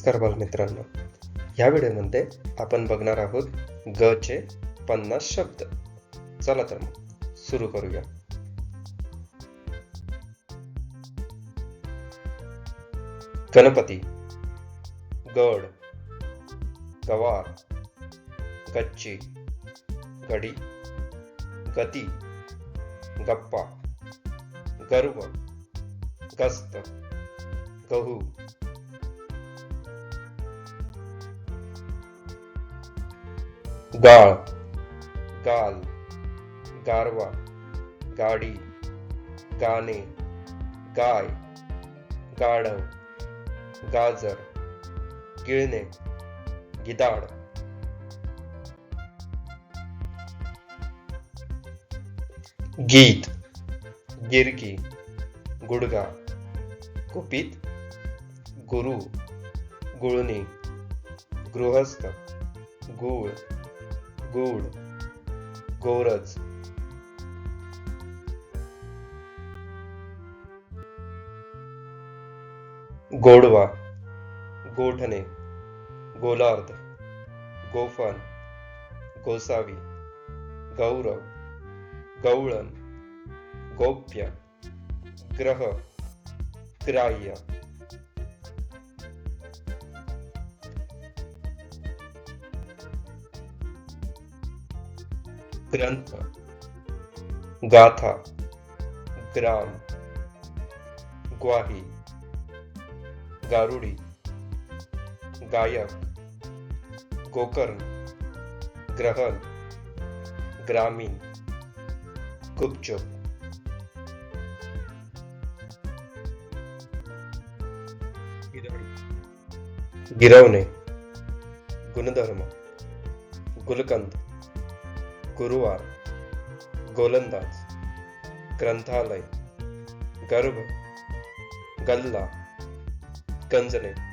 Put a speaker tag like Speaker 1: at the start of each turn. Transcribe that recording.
Speaker 1: नमस्कार बालमित्रांनो या व्हिडिओमध्ये आपण बघणार आहोत ग चे पन्नास शब्द. चला तर मग सुरू करूया. गणपती गड गवार गच्ची गडी गती गप्पा गर्व गस्त गहू गाळ. गाल. गारवा. गाडी. गाणे. गाय. गाढव. गाजर. गिळणे. गिदाड. गीत. गिरगी. गुडगा कुपित. गुरु. गुळणी. गृहस्थ. गूळ. गूळ गोरज. गोडवा गोठणे गोलार्ध गोफन गोसावी गौरव गौळण गोप्य ग्रह ग्राह्य. ग्रंथ गाथा ग्राम ग्वाही गारुडी गायक गोकर्ण ग्रहण ग्रामीण गुपचुप। गिरवणे गुणधर्म गुलकंद गुरुवार गोलंदाज ग्रंथालय गर्भ गल्ला गंजणे.